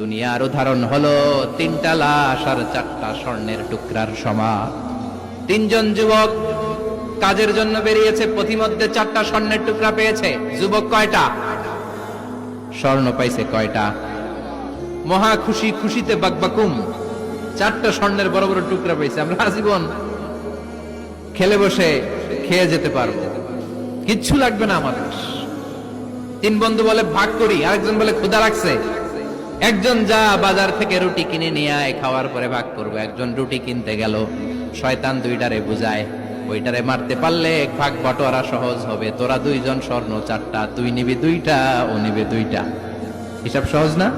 দুনিয়ার উদাহরণ হলো, তিনটা লাশ আর চারটা স্বর্ণের টুকরার সমান তিনজন যুবক কাজের জন্য বেরিয়েছে, পথিমধ্যে চারটা স্বর্ণের টুকরা পেয়েছে। যুবক কয়টা? স্বর্ণ পাইছে কয়টা? মহা খুশি খুশিতে বাকবাকুম। চারটা স্বর্ণের বড় বড় টুকরা পেয়েছে। আমরা আজীবন খেলে বসে খেয়ে যেতে পারব। কিচ্ছু লাগবে না আমাদের। তিন বন্ধু বলে, ভাগ করি। আরেকজন বলে, ক্ষুধা লাগছে। একজন যা বাজার থেকে রুটি কিনে নিয়ে আয়, খাওয়ার পরে ভাগ করব। একজন রুটি কিনতে গেল, শয়তান দুইটারে বুঝায়, ওইটারে মারতে পারলে এক ভাগ বটোয়ারা সহজ হবে। তোরা দুইজন স্বর্ণ চারটা, তুই নিবি দুইটা, ও নিবে দুইটা। হিসাব সহজ না?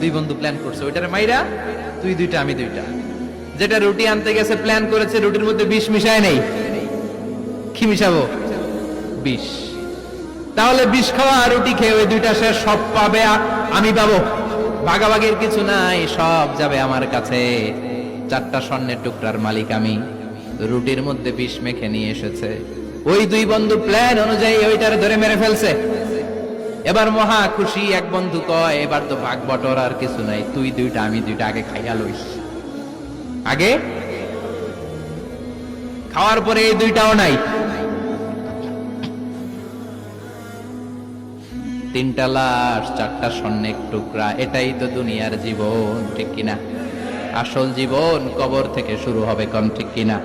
দুই বন্ধু প্ল্যান করছে, ওইটারে মাইরা তুই দুইটা, আমি দুইটা। যেটা রুটি আনতে গেছে প্ল্যান করেছে, রুটির মধ্যে বিষ মিশায় নেই। কি মিশাবো? বিষ। তাহলে বিষ খাওয়া রুটি খেয়ে ওই দুইটা সে সব পাবে, আমি পাবো। ভাগাভাগির কিছু নাই, সব যাবে আমার কাছে। চারটা স্বর্ণের টুকরার মালিক আমি। রুটির মধ্যে বিষ মেখে নিয়ে এসেছে। ওই দুই বন্ধু প্ল্যান অনুযায়ী ওইটারে ধরে মেরে ফেলছে। এবার মহা খুশি এক বন্ধু কয়, এবার তো ভাগ বটর, আর কিছু নাই। তুই দুইটা, আমি দুইটা, আগে খাইয়া লইস। আগে? খাওয়ার পরে এই দুইটাও নাই। তিনটা লাশ, চারটা স্বর্ণের টুকরা, এটাই তো দুনিয়ার জীবন, ঠিক কিনা? আসল জীবন কবর থেকে শুরু হবে কম, ঠিক কিনা?